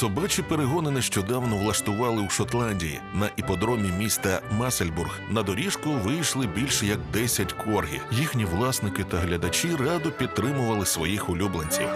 Собачі перегони нещодавно влаштували у Шотландії. На іподромі міста Масельбург на доріжку вийшли більше як 10 коргі. Їхні власники та глядачі радо підтримували своїх улюбленців.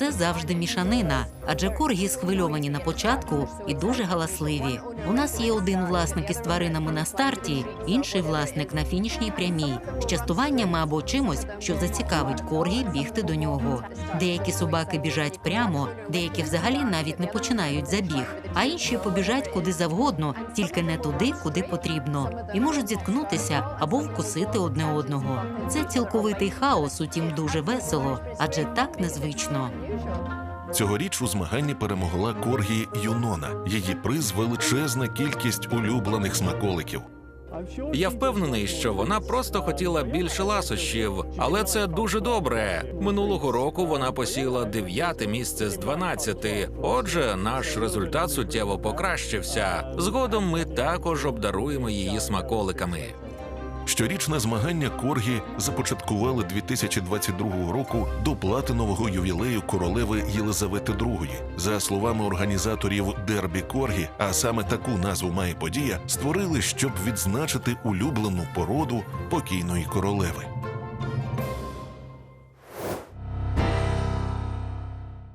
Це завжди мішанина, адже коргі схвильовані на початку і дуже галасливі. У нас є один власник із тваринами на старті, інший власник на фінішній прямій, з частуваннями або чимось, що зацікавить коргі бігти до нього. Деякі собаки біжать прямо, деякі взагалі навіть не починають забіг, а інші побіжать куди завгодно, тільки не туди, куди потрібно, і можуть зіткнутися або вкусити одне одного. Це цілковитий хаос, утім дуже весело, адже так незвично. Цьогоріч у змаганні перемогла коргі Юнона. Її приз величезна кількість улюблених смаколиків. Я впевнений, що вона просто хотіла більше ласощів, але це дуже добре. Минулого року вона посіла дев'яте місце з 12. Отже, наш результат суттєво покращився. Згодом ми також обдаруємо її смаколиками. Щорічне змагання Коргі започаткували 2022 року до платинового ювілею королеви Єлизавети II. За словами організаторів Дербі Коргі, а саме таку назву має подія, створили, щоб відзначити улюблену породу покійної королеви.